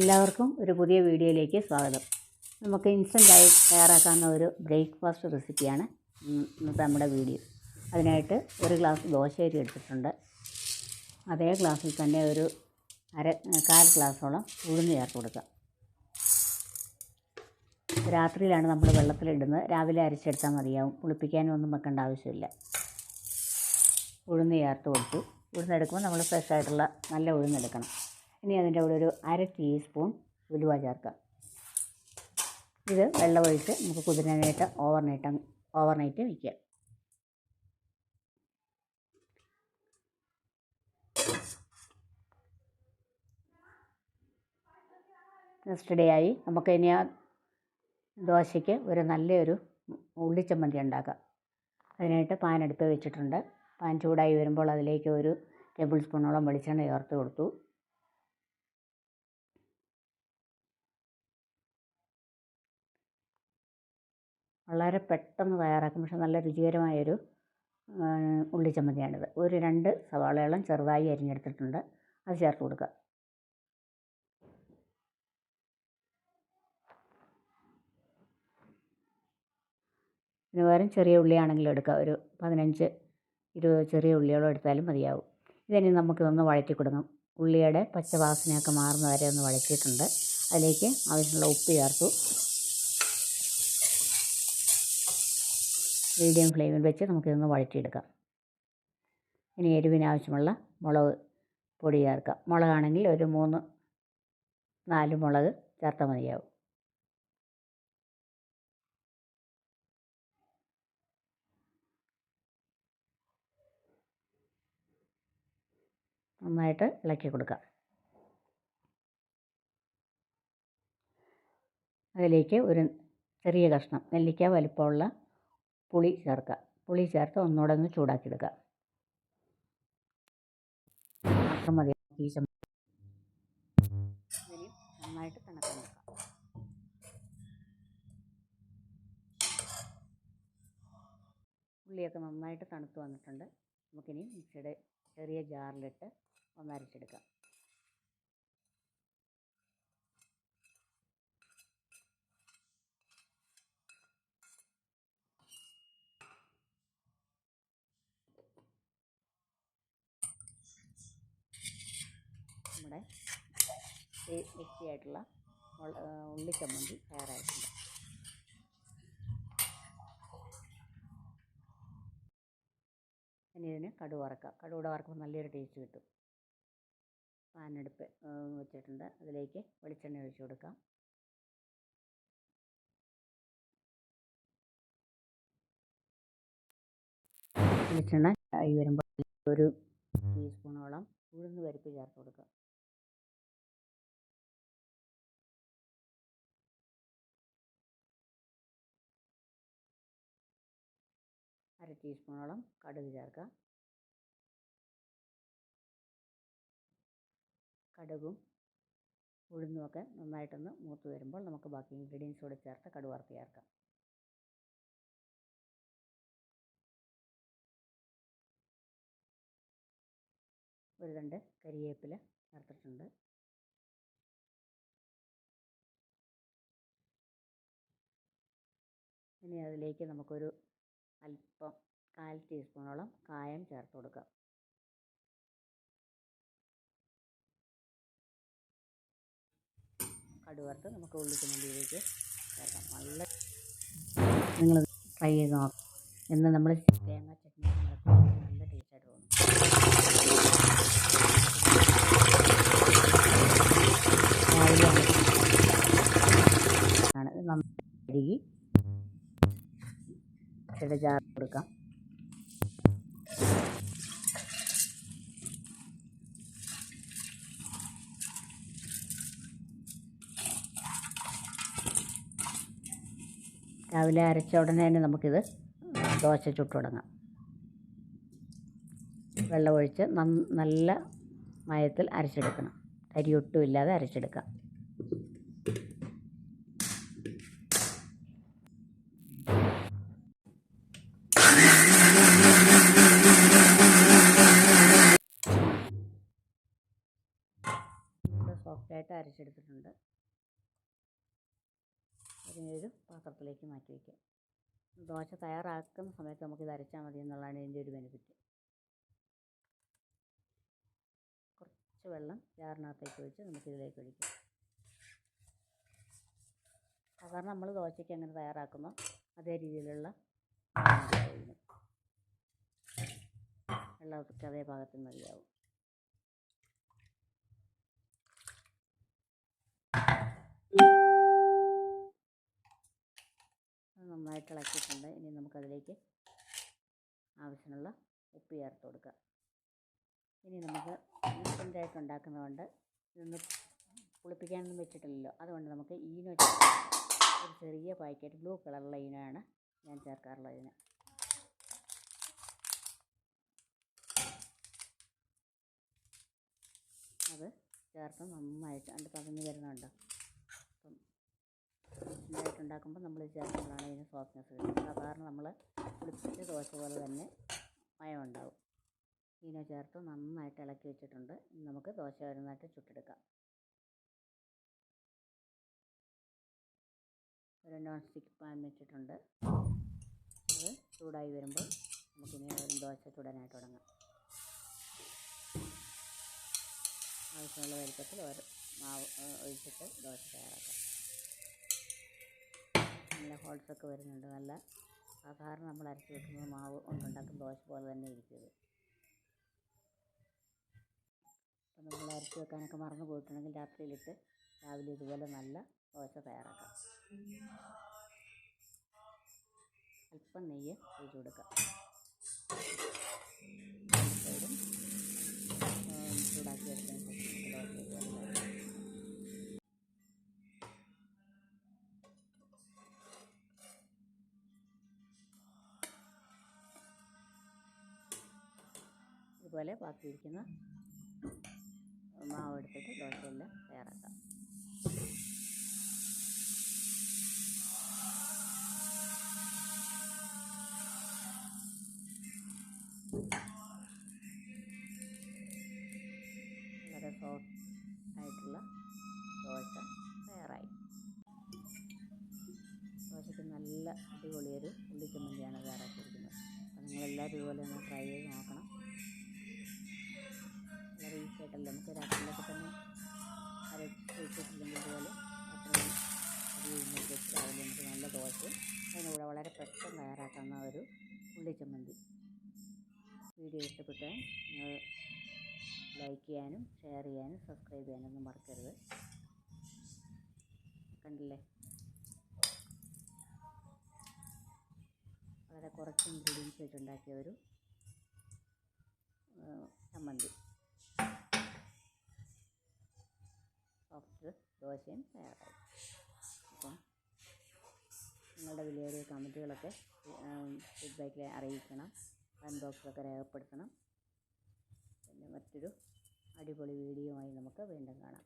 എല്ലാവർക്കും ഒരു പുതിയ വീഡിയോയിലേക്ക് സ്വാഗതം. നമുക്ക് ഇൻസ്റ്റന്റായി തയ്യാറാക്കാവുന്ന ഒരു ബ്രേക്ക്ഫാസ്റ്റ് റെസിപ്പിയാണ് ഇന്ന് ഇന്നത്തെ നമ്മുടെ വീഡിയോ. അതിനായിട്ട് ഒരു ഗ്ലാസ് ദോശയരി എടുത്തിട്ടുണ്ട്. അതേ ഗ്ലാസ്സിൽ തന്നെ ഒരു അര കാൽ ഗ്ലാസോളം ഉഴുന്ന് ചേർത്ത് കൊടുക്കുക രാത്രിയിലാണ് നമ്മൾ വെള്ളത്തിലിടുന്നത്. രാവിലെ അരച്ചെടുത്താൽ മതിയാവും. പുളിപ്പിക്കാനും ഒന്നും വെക്കേണ്ട ആവശ്യമില്ല. ഉഴുന്ന് ചേർത്ത് കൊടുത്തു. ഉഴുന്നെടുക്കുമ്പോൾ നമ്മൾ ഫ്രഷ് ആയിട്ടുള്ള നല്ല ഉഴുന്നെടുക്കണം. ഇനി അതിന്റെ കൂടെ ഒരു അര ടീസ്പൂൺ ഉലുവ ചേർക്കാം. ഇത് വെള്ളമൊഴിച്ച് നമുക്ക് കുതിരാനായിട്ട് ഓവർനൈറ്റ് ഓവർനൈറ്റ് വയ്ക്കാം നെക്സ്റ്റ് ഡേ ആയി. നമുക്ക് ഇനി ആ ദോശയ്ക്ക് ഒരു നല്ലൊരു ഉള്ളിച്ചമ്മന്തി ഉണ്ടാക്കാം. അതിനായിട്ട് പാൻ അടുപ്പ് വെച്ചിട്ടുണ്ട്. പാൻ ചൂടായി വരുമ്പോൾ അതിലേക്ക് ഒരു ടേബിൾ സ്പൂണോളം വെളിച്ചെണ്ണ ചേർത്ത് കൊടുത്തു. വളരെ പെട്ടെന്ന് തയ്യാറാക്കും. പക്ഷെ നല്ല രുചികരമായൊരു ഉള്ളിച്ചമ്മന്തിയാണിത് ഒരു രണ്ട് സവാളയോളം ചെറുതായി അരിഞ്ഞെടുത്തിട്ടുണ്ട്. അത് ചേർത്ത് കൊടുക്കുക. ഇതിന് പകരം ചെറിയ ഉള്ളിയാണെങ്കിലും എടുക്കുക. ഒരു പതിനഞ്ച് ഇരുപത് ചെറിയ ഉള്ളിയോളം എടുത്താലും മതിയാവും. ഇതിനി നമുക്കിതൊന്ന് വഴറ്റി കൊടുക്കണം ഉള്ളിയുടെ പച്ചവാസനയൊക്കെ മാറുന്ന വരെ ഒന്ന് വഴറ്റിയിട്ടുണ്ട്. അതിലേക്ക് ആവശ്യമുള്ള ഉപ്പ് ചേർത്തു. മീഡിയം ഫ്ലെയിമിൽ വെച്ച് നമുക്കിതൊന്ന് വഴറ്റിയെടുക്കാം. ഇനി എരിവിനാവശ്യമുള്ള മുളക് പൊടി ചേർക്കാം. മുളകാണെങ്കിൽ ഒരു മൂന്ന് നാല് മുളക് ചേർത്താൽ മതിയാവും. നന്നായിട്ട് ഇളക്കി കൊടുക്കാം. അതിലേക്ക് ഒരു ചെറിയ കഷ്ണം നെല്ലിക്ക വലിപ്പമുള്ള പുളി ചേർക്കുക പുളി ചേർത്ത് ഒന്നുകൂടെ ഒന്ന് ചൂടാക്കിയെടുക്കുക മതി. ഈ നന്നായിട്ട് തണുക്കാൻ വെക്കാം. ഉള്ളിയൊക്കെ നന്നായിട്ട് തണുത്ത് വന്നിട്ടുണ്ട്. നമുക്കിനി മിക്സിയുടെ ചെറിയ ജാറിലിട്ട് ഒന്ന് അരച്ചെടുക്കാം നമ്മുടെ ടേസ്റ്റി ആയിട്ടുള്ള ഉള്ളി ചമ്മന്തി തയ്യാറായിട്ടുണ്ട്. ഇനി ഇതിന് കടു വറക്കാം. കടുക് വറക്കുമ്പോൾ നല്ലൊരു ടേസ്റ്റ് കിട്ടും. പാനെടുപ്പ് വെച്ചിട്ടുണ്ട്. അതിലേക്ക് വെളിച്ചെണ്ണ ഒഴിച്ചു കൊടുക്കാം. വെളിച്ചെണ്ണ ആയി വരുമ്പോൾ ഒരു ടീസ്പൂണോളം ഉഴുന്ന് പരിപ്പ് ചേർത്ത് കൊടുക്കുക അര ടീസ്പൂണോളം കടുക് ചേർക്കുക കടുകും ഉഴുന്നുമൊക്കെ നന്നായിട്ടൊന്ന് മൂത്ത് വരുമ്പോൾ നമുക്ക് ബാക്കി ഇൻഗ്രീഡിയൻസ് കൂടെ ചേർത്ത് കടുക് വറുത്ത് ചേർക്കാം. ഒരു രണ്ട് കരിവേപ്പില ചേർത്തിട്ടുണ്ട്. ഇനി അതിലേക്ക് നമുക്കൊരു അല്പം കാൽ ടീസ്പൂണോളം കായം ചേർത്ത് കൊടുക്കുക കടുവറുത്ത് നമുക്ക് ഉള്ളിച്ചമ്മന്തിയിലേക്ക് ചേർക്കാം. നല്ല നിങ്ങൾ ട്രൈ ചെയ്ത് നോക്കാം. എന്ന് നമ്മൾ തേങ്ങ ചട്നി നല്ല ടേസ്റ്റായിട്ട് തോന്നും. ആണ്. നമ്മൾ കഴുകി ചെറിയ ജാർ കൊടുക്കാം. രാവിലെ അരച്ച ഉടനെ തന്നെ നമുക്കിത് ദോശ ചുട്ടു തുടങ്ങാം. വെള്ളമൊഴിച്ച് നല്ല മയത്തിൽ അരച്ചെടുക്കണം. അരി ഒട്ടുമില്ലാതെ അരച്ചെടുക്കാം. അരിച്ചെടുത്തിട്ടുണ്ട്. അതിനൊരു പാത്രത്തിലേക്ക് മാറ്റി വയ്ക്കാം ദോശ തയ്യാറാക്കുന്ന സമയത്ത് നമുക്കിത് അരച്ചാൽ മതി എന്നുള്ളതാണ് ഇതിന്റെ ഒരു ബെനിഫിറ്റ് കുറച്ച് വെള്ളം ജാറിനകത്തേക്ക് ഒഴിച്ച് നമുക്കിതിലേക്ക് ഒഴിക്കാം. സാധാരണ നമ്മൾ ദോശയ്ക്ക് എങ്ങനെ തയ്യാറാക്കുന്നോ അതേ രീതിയിലുള്ള വെള്ളം വെള്ളമൊക്കെ അതേ പാകത്തിന് മതിയാവും ഇളക്കിയിട്ടുണ്ട്. ഇനി നമുക്കതിലേക്ക് ആവശ്യമുള്ള ഉപ്പ് ചേർത്ത് കൊടുക്കാം. ഇനി നമുക്ക് ഇൻസ്റ്റന്റായിട്ട് ഉണ്ടാക്കുന്നതുകൊണ്ട് ഇതൊന്ന് പുളിപ്പിക്കാനൊന്നും വെച്ചിട്ടില്ലല്ലോ. അതുകൊണ്ട് നമുക്ക് ഈനോ ഒരു ചെറിയ പാക്കറ്റ് ബ്ലൂ കളറുള്ള ആണ് ഞാൻ ചേർക്കാറുള്ളത് ഇതിന്. അത് ചേർത്ത് നന്നായിട്ട് അതിന്റെ പതഞ്ഞ് വരുന്നുണ്ടോ? ഉണ്ടാക്കുമ്പോൾ നമ്മൾ ചേർക്കുമ്പോഴാണ് ഇതിന് സോഫ്റ്റ്നെസ് കിട്ടുന്നത് സാധാരണ നമ്മൾ പുളിപ്പിച്ച ദോശ പോലെ തന്നെ മയം ഉണ്ടാവും ഇതിനെ ചേർത്ത് നന്നായിട്ട് ഇളക്കി വെച്ചിട്ടുണ്ട്. നമുക്ക് ദോശ വരുന്നതായിട്ട് ചുട്ടെടുക്കാം. ഒരു നോൺ സ്റ്റിക്ക് പാൻ വെച്ചിട്ടുണ്ട്. അത് ചൂടായി വരുമ്പോൾ നമുക്കിനി ദോശ ചുടാനായിട്ട് തുടങ്ങാം. ആവശ്യമുള്ള വലുപ്പത്തിൽ ഒരു മാവ് ഒഴിച്ചിട്ട് ദോശ തയ്യാറാക്കാം. നല്ല ഹോൾസൊക്കെ വരുന്നുണ്ട്. നല്ല സാധാരണ നമ്മൾ അരച്ച് വെക്കുന്ന മാവ് കൊണ്ടുണ്ടാക്കുന്ന ദോശ പോലെ തന്നെ ഇരിക്കും ഇത് അപ്പം നമ്മൾ അരച്ച് വെക്കാനൊക്കെ മറന്നു പോയിട്ടുണ്ടെങ്കിൽ രാത്രിയിലിട്ട് രാവിലെ ഇതുപോലെ നല്ല ദോശ തയ്യാറാക്കാം. അല്പം നെയ്യ് ഒഴിച്ചു കൊടുക്കാം. ഇതുപോലെ ബാക്കിയിരിക്കുന്ന മാവ് എടുത്തിട്ട് ദോശയെല്ലാം തയ്യാറാക്കാം. വളരെ സോഫ്റ്റ് ആയിട്ടുള്ള ദോശ തയ്യാറായി. ദോശയ്ക്ക് നല്ല അടിപൊളിയൊരു ഉള്ളിച്ചമ്മന്തിയാണ് തയ്യാറാക്കിയിരിക്കുന്നത്. അപ്പം നിങ്ങളെല്ലാവരും ഇതുപോലെ ഒന്ന് ട്രൈ ചെയ്ത് നോക്കണം. ഉഴുന്നൊക്കെ നമുക്ക് നല്ല ദോശയും അതിന്റെ കൂടെ വളരെ പെട്ടെന്ന് തയ്യാറാക്കുന്ന ഒരു ഉള്ളിച്ചമ്മന്തി വീഡിയോ ഇഷ്ടപ്പെട്ടാൽ നിങ്ങൾ ലൈക്ക് ചെയ്യാനും ഷെയർ ചെയ്യാനും സബ്സ്ക്രൈബ് ചെയ്യാനൊന്നും മറക്കരുത്. കണ്ടില്ലേ? വളരെ കുറച്ച് ഇൻഗ്രീഡിയൻസ് വെച്ചുണ്ടാക്കിയ ഒരു ചമ്മന്തി. സോഫ്റ്റ് ദോശയും തയ്യാറായി. നിങ്ങളുടെ വിലയേറിയ കമന്റുകളൊക്കെ ഫീഡ്ബാക്കിൽ അറിയിക്കണം കമന്റ് ബോക്സിലൊക്കെ രേഖപ്പെടുത്തണം. പിന്നെ മറ്റൊരു അടിപൊളി വീഡിയോ ആയി നമുക്ക് വീണ്ടും കാണാം.